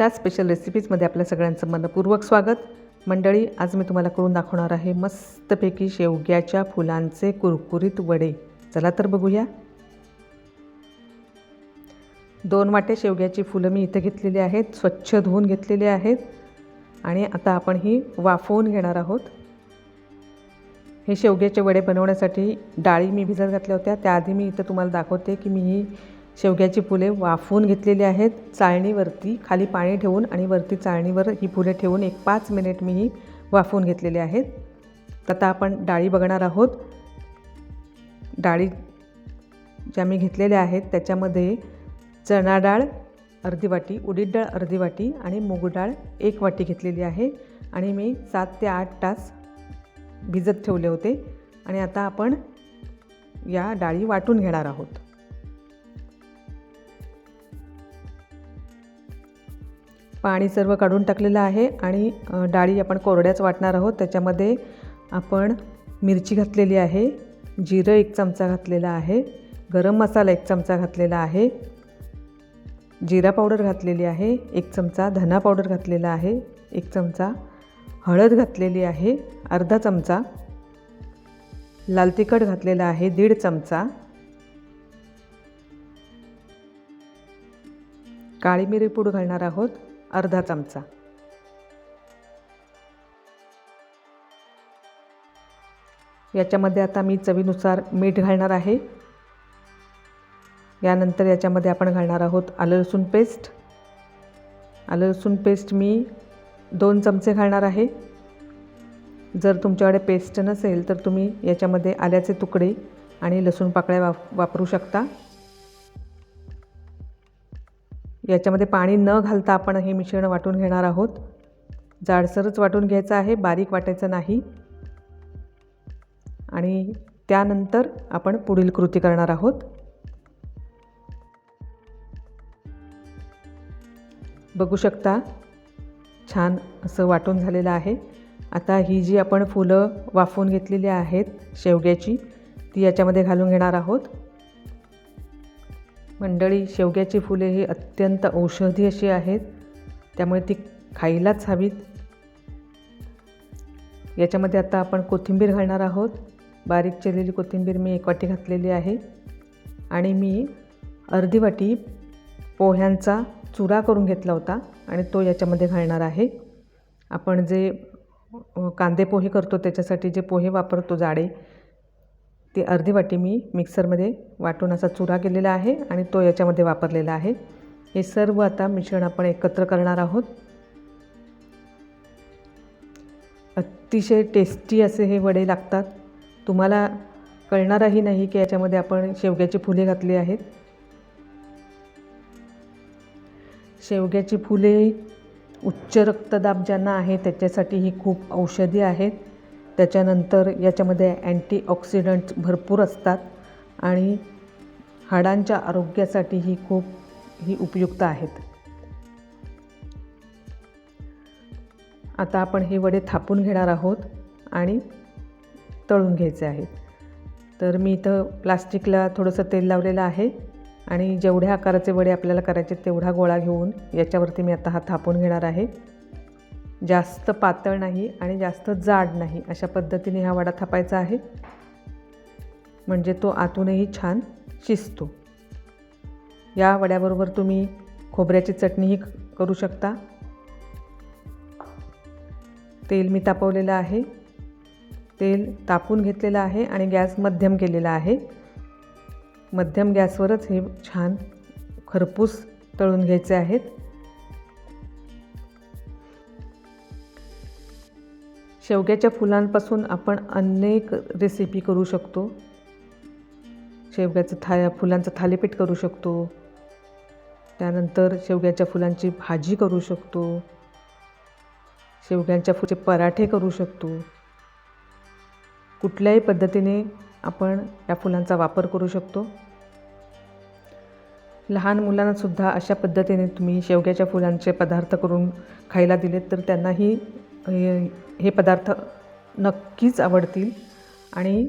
Gita special रेसिपीजमध्ये आपल्या सगळ्यांचं मनपूर्वक स्वागत. मंडळी आज मी तुम्हाला करून दाखवणार आहे मस्तपैकी शेवग्याच्या फुलांचे कुरकुरीत वडे. चला तर बघूया. दोन वाटे शेवग्याची फुलं मी इथं घेतलेली आहेत स्वच्छ धुवून घेतलेली आहेत. आणि आता आपण ही वाफवून घेणार आहोत. हे शेवग्याचे वडे बनवण्यासाठी डाळी मी भिजत घातल्या होत्या. त्याआधी मी इथं तुम्हाला दाखवते की मी ही शेवग्याची फुले वाफवून घेतलेली आहेत. चाळणीवरती खाली पाणी ठेवून आणि वरती चाळणीवर ही फुले ठेवून एक पाच मिनिट मी ही वाफवून घेतलेली आहेत. तर आता आपण डाळी बघणार आहोत. डाळी ज्या मी घेतलेल्या आहेत त्याच्यामध्ये चणा डाळ अर्धी वाटी उडीद डाळ अर्धी वाटी आणि मूग डाळ एक वाटी घेतलेली आहे. आणि मी सात ते आठ तास भिजत ठेवले होते. आणि आता आपण या डाळी वाटून घेणार आहोत. पाणी सर्व काढून टाकलेलं आहे आणि डाळी आपण कोरड्याच वाटणार आहोत. त्याच्यामध्ये आपण मिरची घातलेली आहे जिरं एक चमचा घातलेला आहे गरम मसाला एक चमचा घातलेला आहे जिरा पावडर घातलेली आहे एक चमचा धना पावडर घातलेला आहे एक चमचा हळद घातलेली आहे अर्धा चमचा लाल तिखट घातलेला आहे दीड चमचा काळी मिरी पूड घालणार आहोत. अर्धा चमचा. याच्यामध्ये आता मी चवीनुसार मीठ घालणार आहे. यानंतर याच्यामध्ये आपण घालणार आहोत आलं लसूण पेस्ट. आलं लसूण पेस्ट मी दोन चमचे घालणार आहे. जर तुमच्याकडे पेस्ट नसेल तर तुम्ही याच्यामध्ये आल्याचे तुकडे आणि लसूण पाकळ्या वाप वापरू शकता. याच्यामध्ये पाणी न घालता आपण हे मिश्रण वाटून घेणार आहोत. जाडसरच वाटून घ्यायचं आहे बारीक वाटायचं नाही. आणि त्यानंतर आपण पुढील कृती करणार आहोत. बघू शकता छान असं वाटून झालेलं आहे. आता ही जी आपण फुलं वाफवून घेतलेली आहेत शेवग्याची ती याच्यामध्ये घालून घेणार आहोत. मंडळी शेवग्याची फुले ही अत्यंत औषधी अशी आहेत. त्यामुळे ती खायलाच हवीत. याच्यामध्ये आता आपण कोथिंबीर घालणार आहोत. बारीक चिरलेली कोथिंबीर मी एक वाटी घातलेली आहे. आणि मी अर्धी वाटी पोह्यांचा चुरा करून घेतला होता आणि तो याच्यामध्ये घालणार आहे. आपण जे कांदे पोहे करतो त्याच्यासाठी जे पोहे वापरतो जाडे ती अर्धी वाटी मी मिक्सरमध्ये वाटून असा चुरा केलेला आहे आणि तो याच्यामध्ये वापरलेला आहे. हे सर्व आता मिश्रण आपण एकत्र करणार आहोत. अतिशय टेस्टी असे हे वडे लागतात. तुम्हाला कळणारही नाही की याच्यामध्ये आपण शेवग्याची फुले घातली आहेत. शेवग्याची फुले उच्च रक्तदाब ज्यांना आहे त्याच्यासाठी ही खूप औषधी आहेत. त्याच्यानंतर याच्यामध्ये अँटीऑक्सिडंट्स भरपूर असतात आणि हाडांच्या आरोग्यासाठी ही खूप ही उपयुक्त आहेत. आता आपण हे वडे थापून घेणार आहोत आणि तळून घ्यायचे आहेत. तर मी इथं प्लास्टिकला थोडंसं तेल लावलेलं आहे आणि जेवढ्या आकाराचे वडे आपल्याला करायचे तेवढा गोळा घेऊन याच्यावरती मी आता हा थापून घेणार आहे. जास्त पातळ नाही आणि जास्त जाड नाही अशा पद्धतीने हा वडा थापायचा आहे. म्हणजे तो आतूनही छान शिजतो. या वड्याबरोबर तुम्ही खोबऱ्याची चटणीही करू शकता. तेल मी तापवलेलं आहे. तेल तापून घेतलेलं आहे आणि गॅस मध्यम केलेला आहे. मध्यम गॅसवरच हे छान खरपूस तळून घ्यायचे आहेत. शेवग्याच्या फुलांपासून आपण अनेक रेसिपी करू शकतो. शेवग्याचं था फुलांचं थालीपीठ करू शकतो. त्यानंतर शेवग्याच्या फुलांची भाजी करू शकतो. शेवग्यांच्या फुलाचे पराठे करू शकतो. कुठल्याही पद्धतीने आपण या फुलांचा वापर करू शकतो. लहान मुलांनासुद्धा अशा पद्धतीने तुम्ही शेवग्याच्या फुलांचे पदार्थ करून खायला दिलेत तर त्यांनाही हे पदार्थ नक्कीच आवडतील आणि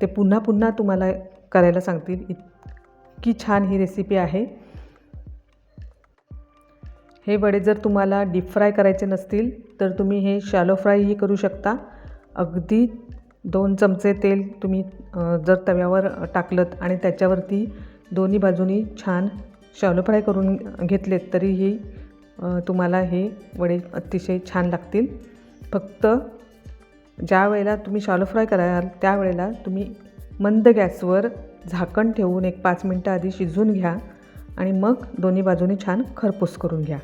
ते पुन्हा पुन्हा तुम्हाला करायला सांगतील. इतकी छान ही रेसिपी आहे. हे वडे जर तुम्हाला डीप फ्राय करायचे नसतील तर तुम्ही हे शॅलो फ्रायही करू शकता. अगदी दोन चमचे तेल तुम्ही जर तव्यावर टाकलं आणि त्याच्यावरती दोन्ही बाजूनी छान शॅलो फ्राय करून घेतलेत तरीही तुम्हाला हे वडे अतिशय छान लागतील. फक्त ज्या वेळेला तुम्ही शालो फ्राय कराल त्यावेळेला तुम्ही मंद गॅसवर झाकण ठेवून एक पाच मिनटं आधी शिजवून घ्या आणि मग दोन्ही बाजूने छान खरपूस करून घ्या.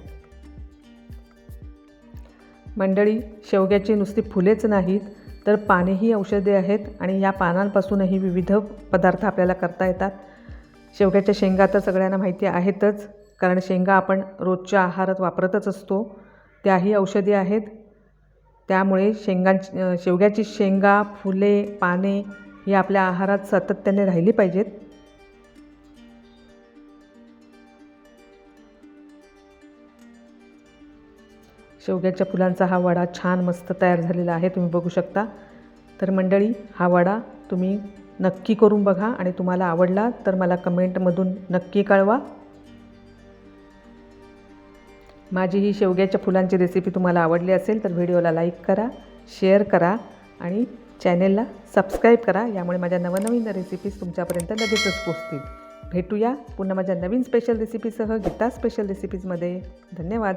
मंडळी शेवग्याची नुसती फुलेच नाहीत तर पानेही औषधे आहेत आणि या पानांपासूनही विविध पदार्थ आपल्याला करता येतात. शेवग्याच्या शेंगा तर सगळ्यांना माहिती आहेतच. कारण शेंगा आपण रोजच्या आहारात वापरतच असतो. त्याही औषधी आहेत. त्यामुळे शेंगांची शेवग्याची शेंगा फुले पाने ही आपल्या आहारात सातत्याने राहिली पाहिजेत. शेवग्याच्या फुलांचा हा वडा छान मस्त तयार झालेला आहे तुम्ही बघू शकता. तर मंडळी हा वडा तुम्ही नक्की करून बघा आणि तुम्हाला आवडला तर मला कमेंटमधून नक्की कळवा. माझी ही शेवग्याच्या फुलांची रेसिपी तुम्हाला आवडली असेल तर व्हिडिओला लाईक करा शेअर करा आणि चॅनेलला सबस्क्राईब करा. यामुळे माझ्या नवनवीन रेसिपीज तुमच्यापर्यंत लगेचच पोचतील. भेटूया पुन्हा माझ्या नवीन स्पेशल रेसिपीसह गीता स्पेशल रेसिपीजमध्ये धन्यवाद.